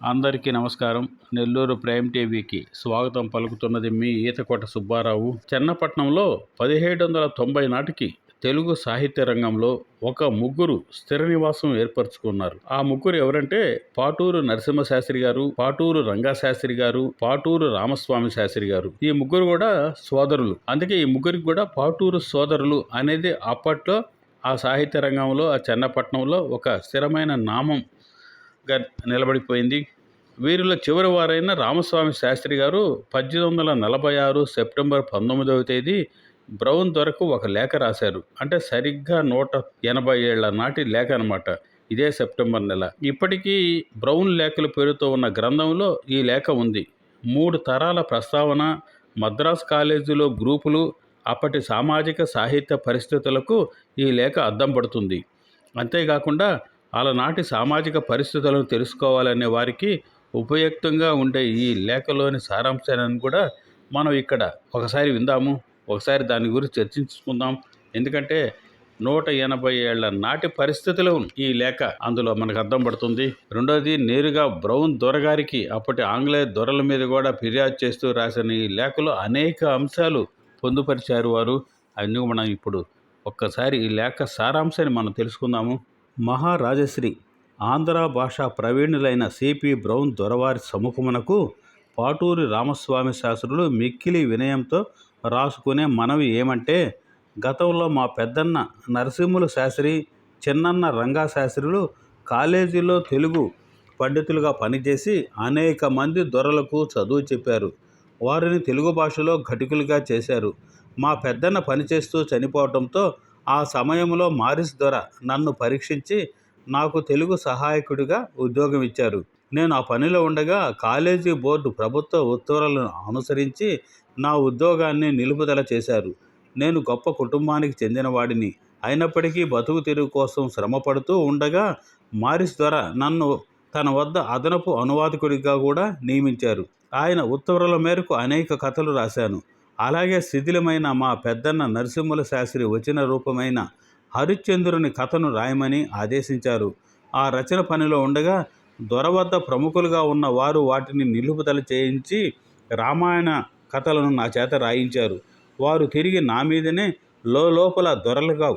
అందరికీ నమస్కారం. నెల్లూరు ప్రైమ్ టీవీకి స్వాగతం పలుకుతున్నది మీ ఈతకోట సుబ్బారావు. చెన్నపట్నంలో పదిహేడు వందల తొంభై నాటికి తెలుగు సాహిత్య రంగంలో ఒక ముగ్గురు స్థిర నివాసం ఏర్పరచుకున్నారు. ఆ ముగ్గురు ఎవరంటే పాటూరు నరసింహశాస్త్రి గారు పాటూరు రంగాశాస్త్రి గారు పాటూరు రామస్వామి శాస్త్రి గారు. ఈ ముగ్గురు కూడా సోదరులు. అందుకే ఈ ముగ్గురికి కూడా పాటూరు సోదరులు అనేది అప్పట్లో ఆ సాహిత్య రంగంలో ఆ చెన్నపట్నంలో ఒక స్థిరమైన నామం గా నిలబడిపోయింది. వీరిలో చివరి వారైన రామస్వామి శాస్త్రి గారు పద్దెనిమిది వందల నలభై ఆరు సెప్టెంబర్ పంతొమ్మిదవ తేదీ బ్రౌన్ దొరకు ఒక లేఖ రాశారు. అంటే సరిగ్గా నూట ఎనభై ఏళ్ళ నాటి లేఖ అనమాట ఇదే సెప్టెంబర్ నెల. ఇప్పటికీ బ్రౌన్ లేఖల పేరుతో ఉన్న గ్రంథంలో ఈ లేఖ ఉంది. మూడు తరాల ప్రస్తావన మద్రాస్ కాలేజీలో గ్రూపులు అప్పటి సామాజిక సాహిత్య పరిస్థితులకు ఈ లేఖ అద్దం పడుతుంది. అంతేకాకుండా అలనాటి సామాజిక పరిస్థితులను తెలుసుకోవాలనే వారికి ఉపయుక్తంగా ఉండే ఈ లేఖలోని సారాంశాన్ని కూడా మనం ఇక్కడ ఒకసారి విందాము. ఒకసారి దాని గురించి చర్చించుకుందాం. ఎందుకంటే నూట ఎనభై ఏళ్ళ నాటి పరిస్థితులు ఈ లేఖ అందులో మనకు అర్థం పడుతుంది. రెండోది నేరుగా బ్రౌన్ దొరగారికి అప్పటి ఆంగ్లేయ దొరల మీద కూడా ఫిర్యాదు చేస్తూ రాసిన ఈ లేఖలో అనేక అంశాలు పొందుపరిచారు వారు. అందుకు మనం ఇప్పుడు ఒక్కసారి ఈ లేఖ సారాంశాన్ని మనం తెలుసుకుందాము. మహారాజశ్రీ ఆంధ్ర భాషా ప్రవీణులైన సిపి బ్రౌన్ దొరవారి సముఖమునకు పాటూరి రామస్వామి శాస్త్రులు మిక్కిలి వినయంతో రాసుకునే మనవి ఏమంటే గతంలో మా పెద్దన్న నరసింహుల శాస్త్రి చిన్నన్న రంగా శాస్త్రులు కాలేజీలో తెలుగు పండితులుగా పనిచేసి అనేక మంది దొరలకు చదువు చెప్పారు. వారిని తెలుగు భాషలో ఘటికులుగా చేశారు. మా పెద్దన్న పనిచేస్తూ చనిపోవడంతో ఆ సమయంలో మారిస్ దొర నన్ను పరీక్షించి నాకు తెలుగు సహాయకుడిగా ఉద్యోగం ఇచ్చారు. నేను ఆ పనిలో ఉండగా కాలేజీ బోర్డు ప్రభుత్వ ఉత్తర్వులను అనుసరించి నా ఉద్యోగాన్ని నిలుపుదల చేశారు. నేను గొప్ప కుటుంబానికి చెందినవాడిని. అయినప్పటికీ బతుకు తెరువు కోసం శ్రమపడుతూ ఉండగా మారిస్ ద్వారా నన్ను తన వద్ద అదనపు అనువాదకుడిగా కూడా నియమించారు. ఆయన ఉత్తర్వుల మేరకు అనేక కథలు రాశాను. అలాగే శిథిలమైన మా పెద్దన్న నరసింహుల శాస్త్రి వచన రూపమైన హరిశ్చంద్రుని కథను రాయమని ఆదేశించారు. ఆ రచన పనిలో ఉండగా దొర వద్ద ప్రముఖులుగా ఉన్న వారు వాటిని నిలుపుదల చేయించి రామాయణ కథలను నా చేత రాయించారు. వారు తిరిగి నా మీదనే లోపల దొరలుగా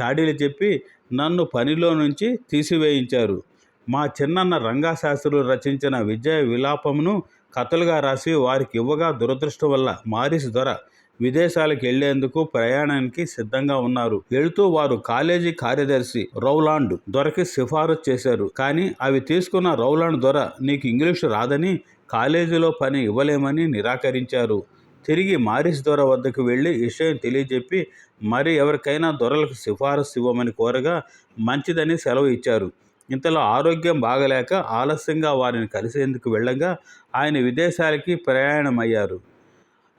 చాడీలు చెప్పి నన్ను పనిలో నుంచి తీసివేయించారు. మా చిన్నన్న రంగాశాస్త్రులు రచించిన విజయ విలాపమును కథలుగా రాసి వారికి ఇవ్వగా దురదృష్టం వల్ల మారిస్ దొర విదేశాలకు వెళ్ళేందుకు ప్రయాణానికి సిద్ధంగా ఉన్నారు. వెళుతూ వారు కాలేజీ కార్యదర్శి రౌలాండ్ దొరకి సిఫారసు చేశారు. కానీ అవి తీసుకున్న రౌలాండ్ దొర నీకు ఇంగ్లీషు రాదని కాలేజీలో పని ఇవ్వలేమని నిరాకరించారు. తిరిగి మారిస్ దొర వద్దకు వెళ్ళి విషయం తెలియజెప్పి మరి ఎవరికైనా దొరలకు సిఫారసు ఇవ్వమని కోరగా మంచిదని సెలవు ఇచ్చారు. ఇంతలో ఆరోగ్యం బాగలేక ఆలస్యంగా వారిని కలిసేందుకు వెళ్ళగా ఆయన విదేశాలకి ప్రయాణమయ్యారు.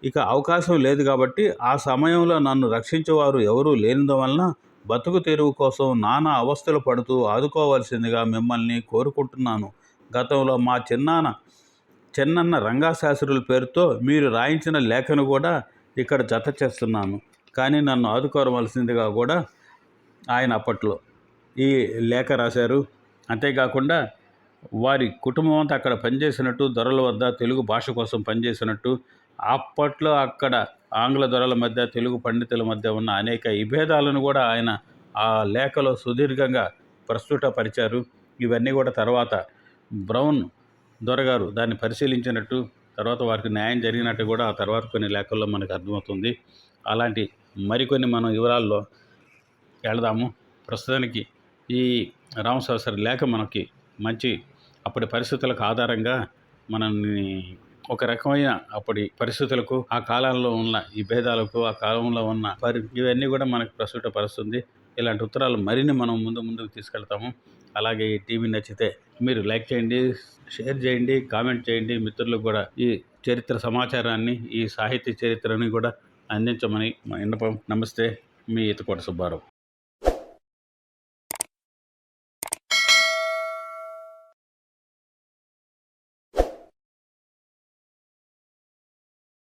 ఇక అవకాశం లేదు కాబట్టి ఆ సమయంలో నన్ను రక్షించేవారు ఎవరూ లేనిదవలన బతుకు తెరువు కోసం నానా అవస్థలు పడుతూ ఆదుకోవాల్సిందిగా మిమ్మల్ని కోరుకుంటున్నాను. గతంలో మా చిన్నాన్న చిన్నన్న రంగాశాస్త్రుల పేరుతో మీరు రాయించిన లేఖను కూడా ఇక్కడ జత చేస్తున్నాను. కానీ నన్ను ఆదుకోవలసిందిగా కూడా ఆయన అప్పట్లో ఈ లేఖ రాశారు. అంతేకాకుండా వారి కుటుంబం అంతా అక్కడ పనిచేసినట్టు దొరల వద్ద తెలుగు భాష కోసం పనిచేసినట్టు అప్పట్లో అక్కడ ఆంగ్ల దొరల మధ్య తెలుగు పండితుల మధ్య ఉన్న అనేక విభేదాలను కూడా ఆయన ఆ లేఖలో సుదీర్ఘంగా ప్రస్తుతపరిచారు ఇవన్నీ కూడా తర్వాత బ్రౌన్ దొరగారు దాన్ని పరిశీలించినట్టు తర్వాత వారికి న్యాయం జరిగినట్టు కూడా ఆ తర్వాత కొన్ని లేఖల్లో మనకు అర్థమవుతుంది. అలాంటి మరికొన్ని మనం వివరాల్లో వెళదాము. ప్రస్తుతానికి ఈ రామశాస్త్రి లేఖ మనకి మంచి అప్పటి పరిస్థితులకు ఆధారంగా మనల్ని ఒక రకమైన అప్పటి పరిస్థితులకు ఆ కాలంలో ఉన్న ఈ భేదాలకు ఆ కాలంలో ఉన్న పరి ఇవన్నీ కూడా మనకు ప్రస్తుతపరుస్తుంది ఇలాంటి ఉత్తరాలు మరిన్ని మనం ముందు ముందుకు తీసుకెళ్తాము. అలాగే ఈ టీవీ నచ్చితే మీరు లైక్ చేయండి షేర్ చేయండి కామెంట్ చేయండి. మిత్రులకు కూడా ఈ చరిత్ర సమాచారాన్ని ఈ సాహిత్య చరిత్రని కూడా అందించమని మా విన్నపం. నమస్తే. మీ ఈతకోట సుబ్బారావు.